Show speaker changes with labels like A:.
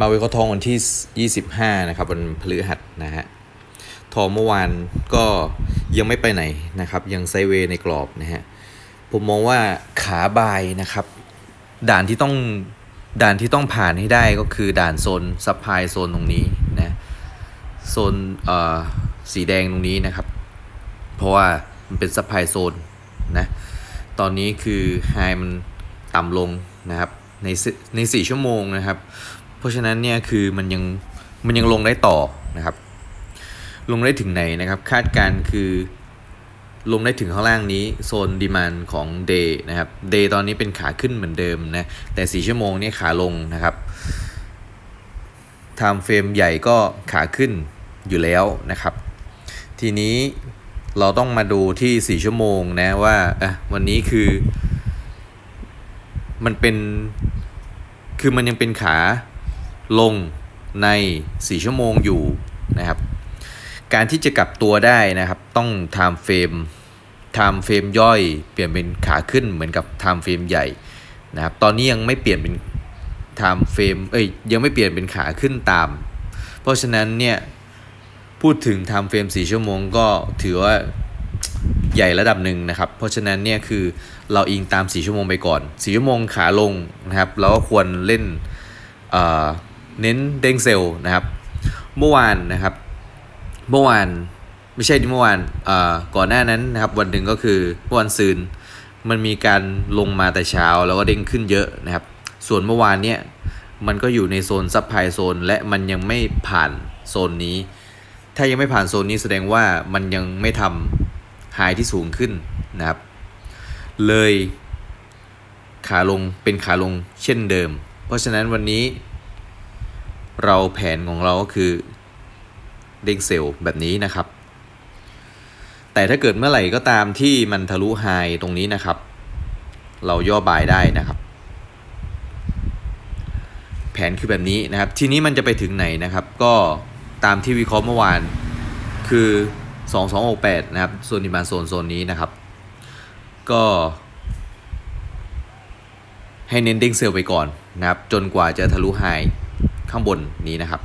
A: มาวิเคราทองวันที่ 25 นะครับวันพฤหัสนะฮะทองเมื่อวานก็ยังไม่ไปไหนนะครับ ยังไซเวในกรอบนะฮะผมมองว่าขาบายนะครับ ด่านที่ต้องด่านที่ต้องผ่านให้ได้ก็คือด่านโซนซับไพลายโซนตรงนี้นะโซนเอ่อสีแดงตรงนี้นะครับ เพราะว่ามันเป็นซับไพลายโซนนะตอนนี้คือไฮมันต่ำลงนะครับในสในสี่ชั่วโมงนะครับ เพราะฉะนั้นเนี่ยคือมันยังมันยังลงได้ต่อนะครับ ลงได้ถึงไหนนะครับ คาดการคือลงได้ถึงข้างล่างนี้โซนดีมานของ Day นะครับ Day ตอนนี้เป็นขาขึ้นเหมือนเดิมนะ แต่ 4 ชั่วโมงนี่ขาลงนะครับ Time Frame ใหญ่ก็ขาขึ้นอยู่แล้วนะครับ ทีนี้เราต้องมาดูที่ 4 ชั่วโมงนะว่าอะวันนี้คือ มันเป็น คือมันยังเป็นขา ลงใน 4 ชั่วโมงอยู่นะครับ การที่จะกลับตัวได้นะครับ ต้อง time frame time frame ย่อย เปลี่ยนเป็นขาขึ้นเหมือนกับ time frame ใหญ่นะครับตอนนี้ยังไม่เปลี่ยนเป็น time frame เอ้ยยังไม่เปลี่ยนเป็นขาขึ้นตาม เพราะฉะนั้นเนี่ยพูดถึง time frame 4ชั่วโมงก็ถือว่าใหญ่ระดับหนึ่งนะครับ เพราะฉะนั้นเนี่ยคือเราอิงตาม 4 ชั่วโมงไปก่อน 4 ชั่วโมงขาลงนะครับ เราก็ควรเล่น เน้นเด้งเซลล์นะครับ เมื่อวานนะครับ เมื่อวานไม่ใช่เมื่อวานเอ่อก่อนหน้านั้นนะครับ วันหนึ่งก็คือเมื่อวันซืนมันมีการลงมาแต่เช้าแล้วก็เด้งขึ้นเยอะนะครับ ส่วนเมื่อวานเนี่ยมันก็อยู่ในโซนซับไพโซน และมันยังไม่ผ่านโซนนี้ ถ้ายังไม่ผ่านโซนนี้แสดงว่ามันยังไม่ทำไฮที่สูงขึ้นนะครับ เลยขาลงเป็นขาลงเช่นเดิม เพราะฉะนั้นวันนี้ เราแผนของเราก็คือเด้งเซลล์แบบนี้นะครับ แต่ถ้าเกิดเมื่อไหร่ก็ตามที่มันทะลุไฮตรงนี้นะครับ เราย่อบายได้นะครับ แผนคือแบบนี้นะครับ ทีนี้มันจะไปถึงไหนนะครับ ก็ตามที่วิเคราะห์เมื่อวานคือ 2268 นะครับโซนดิมาโซนโซนนี้นะครับ ก็ให้เน้นเด้งเซลล์ไปก่อนนะครับ จนกว่าจะทะลุไฮ ข้างบนนี้นะครับ